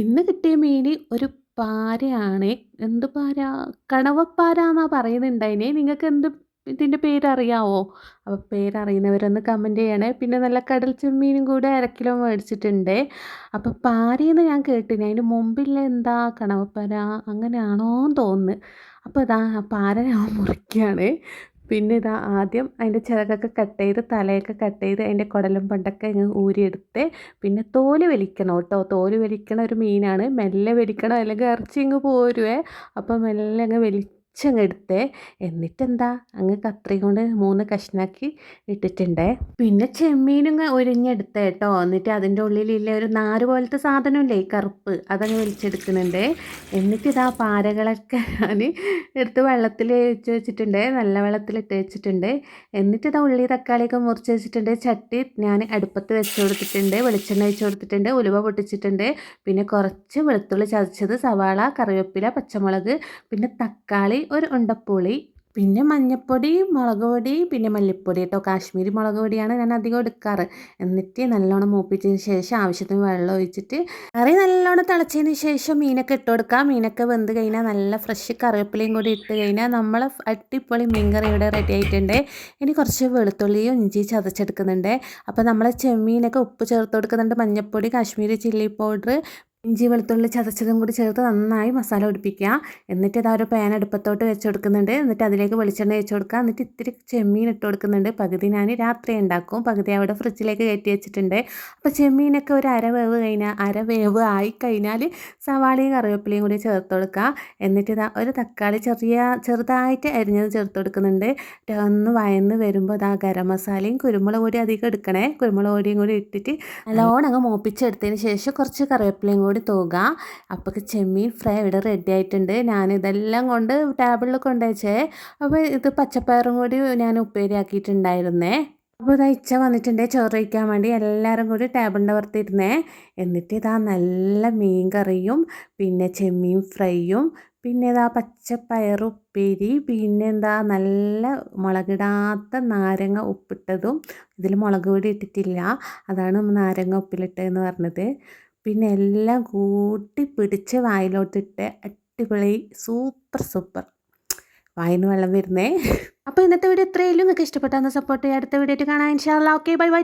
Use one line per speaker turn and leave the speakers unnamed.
ഇന്ന് കിട്ടിയ മീൻ ഒരു പാരയാണ്. എന്ത് പാര? കണവപ്പാര എന്നാ പറയുന്നുണ്ടായിനെ. നിങ്ങൾക്ക് എന്ത് ഇതിന്റെ പേരറിയാവോ? അപ്പോൾ പേരറിയുന്നവരൊന്ന് കമന്റ് ചെയ്യണേ. പിന്നെ നല്ല കടൽ ചെമ്മീനും കൂടെ 1/2 കിലോ മേടിച്ചിട്ടുണ്ട്. അപ്പോൾ പാരയെന്ന് ഞാൻ കേട്ടിന്. അതിന് മുമ്പില്ല എന്താ കണവപ്പാര അങ്ങനെയാണോ എന്ന് തോന്നുന്നു. അപ്പോൾ അതാ പാര ഞാൻ മുറിക്കുകയാണ്. പിന്നെ ഇതാ ആദ്യം അതിന്റെ ചിറകൊക്കെ കട്ട് ചെയ്ത് തലയൊക്കെ കട്ട് ചെയ്ത് അതിന്റെ കുടലും പണ്ടൊക്കെ ഇങ്ങ് ഊരിയെടുത്ത് പിന്നെ തോൽ വലിക്കണം കേട്ടോ. തോൽ വലിക്കണ ഒരു മീനാണ്. മെല്ലെ വലിക്കണം അല്ലെങ്കിൽ ഇറച്ചി ഇങ്ങ് പോരുവേ. അപ്പോൾ മെല്ലെ അങ്ങ് വലിച്ചങ്ങ് എടുത്തേ എന്നിട്ടെന്താ? അങ്ങ് കത്രി കൊണ്ട് മൂന്ന് കഷ്ണാക്കി ഇട്ടിട്ടുണ്ടേ. പിന്നെ ചെമ്മീനും ഉരിഞ്ഞെടുത്തേ കേട്ടോ എന്നിട്ട് അതിന്റെ ഉള്ളിലില്ലേ ഒരു നാര് പോലത്തെ സാധനമില്ലേ? കറുപ്പ്. അതങ്ങ് വലിച്ചെടുക്കുന്നുണ്ട്. എന്നിട്ട് ഇതാ പാരകളൊക്കെ ഞാൻ എടുത്ത് വെള്ളത്തിൽ വെച്ച് വെച്ചിട്ടുണ്ട്. നല്ല വെള്ളത്തിൽ ഇട്ട് വെച്ചിട്ടുണ്ട്. എന്നിട്ട് ഇതാ ഉള്ളി തക്കാളിയൊക്കെ മുറിച്ച് വെച്ചിട്ടുണ്ട്. ചട്ടി ഞാൻ അടുപ്പത്ത് വെച്ച് കൊടുത്തിട്ടുണ്ട്. വെളിച്ചെണ്ണ വെച്ച് കൊടുത്തിട്ടുണ്ട്. ഉലുവ പൊട്ടിച്ചിട്ടുണ്ട്. പിന്നെ കുറച്ച് വെളുത്തുള്ളി ചതച്ചത് സവാള കറിവേപ്പില പച്ചമുളക് പിന്നെ തക്കാളി ഒരു ഉണ്ടപ്പുളി പിന്നെ മഞ്ഞപ്പൊടി മുളക് പൊടി പിന്നെ മല്ലിപ്പൊടി കേട്ടോ കാശ്മീരി മുളക് പൊടിയാണ് ഞാൻ അധികം എടുക്കാറ്. എന്നിട്ട് നല്ലോണം മൂപ്പിച്ചതിന് ശേഷം ആവശ്യത്തിന് വെള്ളം ഒഴിച്ചിട്ട് കറി നല്ലോണം തിളച്ചതിന് ശേഷം മീനൊക്കെ ഇട്ട് കൊടുക്കുക മീനൊക്കെ വെന്ത് കഴിഞ്ഞാൽ നല്ല ഫ്രഷ് കറിവേപ്പിലയും കൂടി ഇട്ട് കഴിഞ്ഞാൽ നമ്മൾ അടിപൊളി മീൻ കറി ഇവിടെ റെഡി ആയിട്ടുണ്ട്. ഇനി കുറച്ച് വെളുത്തുള്ളിയും ഇഞ്ചി ചതച്ചെടുക്കുന്നുണ്ട്. അപ്പോൾ നമ്മൾ ചെമ്മീനൊക്കെ ഉപ്പ് ചേർത്ത് കൊടുക്കുന്നുണ്ട്. മഞ്ഞൾപ്പൊടി കാശ്മീരി ചില്ലി പൗഡർ ഇഞ്ചി വെളുത്തുള്ളി ചതച്ചതും കൂടി ചേർത്ത് നന്നായി മസാല പിടിപ്പിക്കുക. എന്നിട്ട് ഇതാ ഒരു പാൻ അടുപ്പത്തോട്ട് വെച്ച് കൊടുക്കുന്നുണ്ട്. എന്നിട്ട് അതിലേക്ക് വെളിച്ചെണ്ണ വെച്ച് കൊടുക്കുക. എന്നിട്ട് ഇത്തിരി ചെമ്മീൻ ഇട്ട് കൊടുക്കുന്നുണ്ട്. പകുതി ഞാൻ രാത്രി ഉണ്ടാക്കും. പകുതി അവിടെ ഫ്രിഡ്ജിലേക്ക് കയറ്റി വെച്ചിട്ടുണ്ട്. അപ്പോൾ ചെമ്മീനൊക്കെ ഒരു അരവേവ് കഴിഞ്ഞാൽ അരവേവ് ആയി കഴിഞ്ഞാൽ സവാളയും കറിവേപ്പിലയും കൂടി ചേർത്ത് കൊടുക്കുക. എന്നിട്ട് ഇതാ ഒരു തക്കാളി ചെറിയ ചെറുതായിട്ട് അരിഞ്ഞത് ചേർത്ത് കൊടുക്കുന്നുണ്ട്. ഒന്ന് വയന്ന് വരുമ്പോൾ ഇതാ ഗരം മസാലയും കുരുമുളക് പൊടി അധികം എടുക്കണേ. കുരുമുളക് പൊടിയും കൂടി ഇട്ടിട്ട് നല്ലോണം അങ്ങ് മോപ്പിച്ചെടുത്തതിന് ശേഷം കുറച്ച് കറിവേപ്പിലയും കൂടി തൂക. അപ്പോൾ ചെമ്മീൻ ഫ്രൈ ഇവിടെ റെഡി ആയിട്ടുണ്ട്. ഞാൻ ഇതെല്ലാം കൊണ്ട് ടേബിളിൽ കൊണ്ടുവച്ചേ അപ്പോൾ ഇത് പച്ചപ്പയറും കൂടി ഞാൻ ഉപ്പേരിയാക്കിയിട്ടുണ്ടായിരുന്നേ. അപ്പോൾ ഇതാ ഇച്ച വന്നിട്ടുണ്ട് ചോറ് വയ്ക്കാൻ വേണ്ടി. എല്ലാവരും കൂടി ടേബിളിന്റെ പുറത്തിരുന്നേ. എന്നിട്ട് ഇതാ നല്ല മീൻ കറിയും പിന്നെ ചെമ്മീൻ ഫ്രൈയും പിന്നെ ഇതാ പച്ചപ്പയർ ഉപ്പേരി പിന്നെ എന്താ നല്ല മുളകിടാത്ത നാരങ്ങ ഉപ്പിട്ടതും. ഇതിൽ മുളക് പൊടി ഇട്ടിട്ടില്ല. അതാണ് നാരങ്ങ ഉപ്പിലിട്ടതെന്ന് പറഞ്ഞത്. പിന്നെ എല്ലാം കൂട്ടി പിടിച്ച് വായിലോട്ടിട്ട് അടിപൊളി സൂപ്പർ സൂപ്പർ. വായിന്ന് വെള്ളം വരുന്നേ. അപ്പോൾ ഇന്നത്തെ വീഡിയോ ഇത്രയും നിങ്ങൾക്ക് ഇഷ്ടപ്പെട്ടാന്ന് സപ്പോർട്ട് ചെയ്യാം അടുത്ത വീഡിയോ ആയിട്ട് കാണാൻ ഇൻഷാല്ലാ ഓക്കെ ബൈ ബൈ